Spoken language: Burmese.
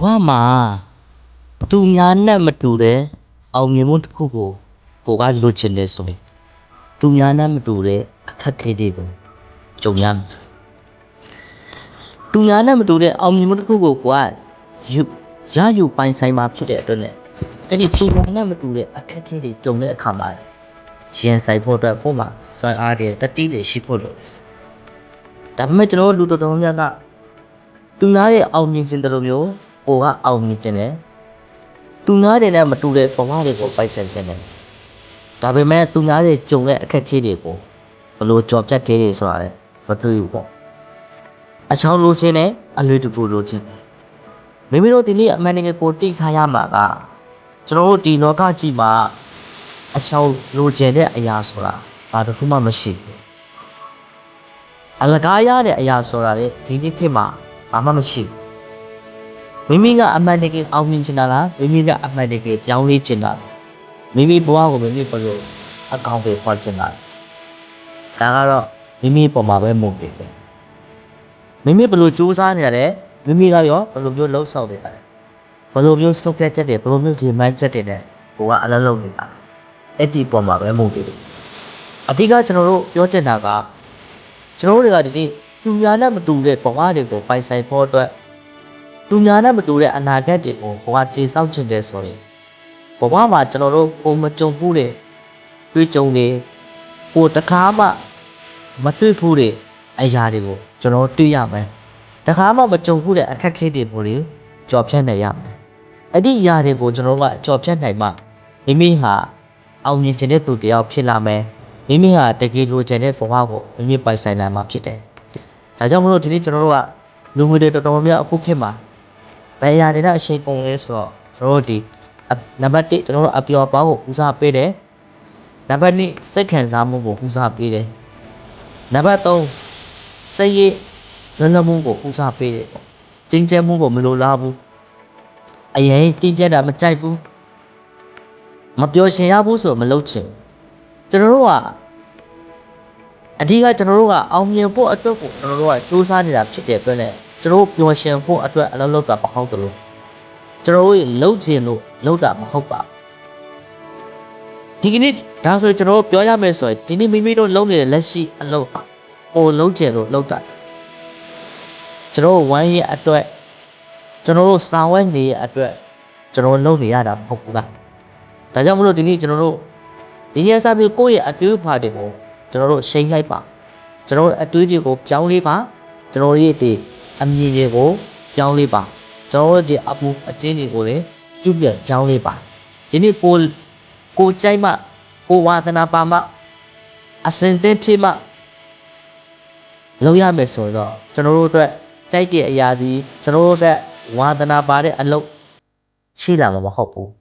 ဝမှာသူများနဲ့မတူတဲ့အောင်မြင်မှုတစ်ခုကိုကိုကလိုချင်တယ်ဆိုရင်သူများနဲ့မတူတဲ့အခက်အခဲတွေကိုကြုံရမယ်သူများနဲ့မတူတဲ့အောင်မြင်မှုတစ်ခုကိုကိုကယူရယူပိုင်ဆိုင်မှာဖြစ်တဲ့အတွက်နဲ့အဲ့ဒီသူများနဲ့မတူတဲ့အခက်အခဲတွေကြုံတဲ့အခါမှာရင်ဆိုင်ဖို့အတွက်ကိုယ်မှာစွမ်းအားတွေတတိတွေရှိဖို့လိုတယ်ဒါပေမဲ့ကျွန်တော်တို့လူတော်တော်များများကသူများရဲ့အောင်မြင်ခြင်းတို့လိုမျိုး ကိုကအောင်မြင်ခြင်းတယ်သူများတွေနဲ့မတူတဲ့ဘဝတွေကိုပိုက်ဆံခြင်းတယ်ဒါပေမဲ့သူများတွေကြုံတဲ့အခက်အခဲတွေကိုဘယ်လိုကြော်ပြတ်ခဲ့တွေဆိုတာလဲမတွေ့ဘူးပေါ့အချောင်းလိုခြင်းနဲ့အလွေတကူလိုခြင်းမိမိတို့ဒီနေ့အမှန်တကယ်ကိုတိခါရမှာကကျွန်တော်တို့ဒီလောကကြီးမှာအချောင်းလိုခြင်းတဲ့အရာဆိုတာဘာတစ်ခုမှမရှိဘူးအလကားရတဲ့အရာဆိုတာလေဒီနေ့ခေတ်မှာဘာမှမရှိဘူး မိမိကအမှန်တကယ်အောင်မြင်ချင်တာလားမိမိကအမှန်တကယ်ပြောင်းလဲချင်တာလားမိမိဘဝကိုမိမိဘယ်လိုအကောင့်တွေဖော်ချင်တာလဲဒါကတော့မိမိပုံမှာပဲမဟုတ်ဘူးမိမိဘယ်လိုစူးစမ်းနေရတယ်မိမိကရောဘယ်လိုမျိုးလှုပ်ဆောင်နေတယ်ဘယ်လိုမျိုးစုပ်ပြတ်ချက်တွေဘယ်လိုမျိုးဒီမိုင်းချက်တွေနဲ့ကိုကအလုံးလုံးနေတာအဲ့ဒီပုံမှာပဲမဟုတ်ဘူးအဓိကကျွန်တော်တို့ပြောချင်တာကကျွန်တော်တို့တွေကဒီနေ့သူများနဲ့မတူတဲ့ဘဝတွေကိုပိုင်ဆိုင်ဖို့အတွက် သူများနဲ့မတူတဲ့အနာဂတ်တွေကိုဘဝတည်ဆောက်ခြင်းတဲ့ဆိုရင်ဘဝမှာကျွန်တော်တို့ကိုမကြုံဘူးတဲ့တွေ့ကြုံနေကိုတကားမှမတွေ့ဘူးတဲ့အရာတွေကိုကျွန်တော်တွေ့ရမယ်တကားမှမကြုံဘူးတဲ့အခက်အခဲတွေကိုလေကြော်ဖြတ်နိုင်ရမယ်အဲ့ဒီအရာတွေကိုကျွန်တော်တို့ကကြော်ဖြတ်နိုင်မှမိမိဟာအောင်မြင်ခြင်းတဲ့သူတစ်ယောက်ဖြစ်လာမယ်မိမိဟာတကယ်လိုချင်တဲ့ဘဝကိုမိမိပိုင်ဆိုင်နိုင်မှာဖြစ်တယ်။ဒါကြောင့်မလို့ဒီနေ့ကျွန်တော်တို့ကလူငွေတွေတော်တော်များများအခုခေတ်မှာ ဘယ်အရာတွေနဲ့အရှိန်ပုံလဲဆိုတော့ကျွန်တော်တို့ဒီအနံပါတ်1ကျွန်တော်တို့အပျော်ပေါင်းကိုဦးစားပေးတယ်။နံပါတ်2စိတ်ခံစားမှုကိုဦးစားပေးတယ်။နံပါတ်3စိတ်ရည်လွတ်လပ်မှုကိုဦးစားပေးတယ်။ကျဉ်းကျပ်မှုကိုမလိုလားဘူး။အရင်ကျဉ်းကျပ်တာမကြိုက်ဘူး။မပျော်ရှင်ရဘူးဆိုတော့မလုပ်ချင်ဘူး။ကျွန်တော်တို့ကအဓိကကျွန်တော်တို့ကအောင်မြင်ဖို့အတွက်ကိုကျွန်တော်တို့ကစူးစမ်းနေတာဖြစ်တဲ့အတွက်နဲ့ကျွ န်တော်တို့ပျော်ရွှင်ဖို့အတွက်အလုပ်လုပ်တာမဟုတ်သလိုကျွန်တော်တို့ရေလှုပ်ခြင်းလို့လုပ်တာမဟုတ်ပါဘူးဒီကနေ့ဒါဆိုကျွန်တော်တို့ပြောရမယ်ဆိုရင်ဒီနေ့မိမိတို့လုပ်နေတဲ့လက်ရှိအလုပ်ဟိုလုပ်ခြင်းလို့လုပ်တာကျွန်တော်တို့ဝမ်းရဲ့အတွက်ကျွန်တော်တို့စာဝဲနေရဲ့အတွက်ကျွန်တော်တို့လုပ်နေရတာမဟုတ်ဘူးလားဒါကြောင့်မလို့ဒီနေ့ကျွန်တော်တို့ဒီနေ့အစားပြီးကိုယ့်ရဲ့အတွေးပါတွေကိုကျွန်တော်တို့ရှိန်လိုက်ပါကျွန်တော်တို့အတွေးတွေကိုပြောင်းလေးပါကျွန်တော်တို့ရဲ့ဒီ အမြင်တွေကိုပြောင်းလေးပါကျွန်တော်တို့ဒီအပူအကျဉ်းတွေကိုလည်းပြုပြပြောင်းလေးပါဒီနေ့ကိုကိုကြိုက်မှကိုဝါသနာပါမှအစင်သင်ဖြစ်မှလုပ်ရမယ်ဆိုတော့ကျွန်တော်တို့အတွက်ကြိုက်တဲ့အရာဒီကျွန်တော်တို့အတွက်ဝါသနာပါတဲ့အလုပ်ရှိလာမှာမဟုတ်ဘူး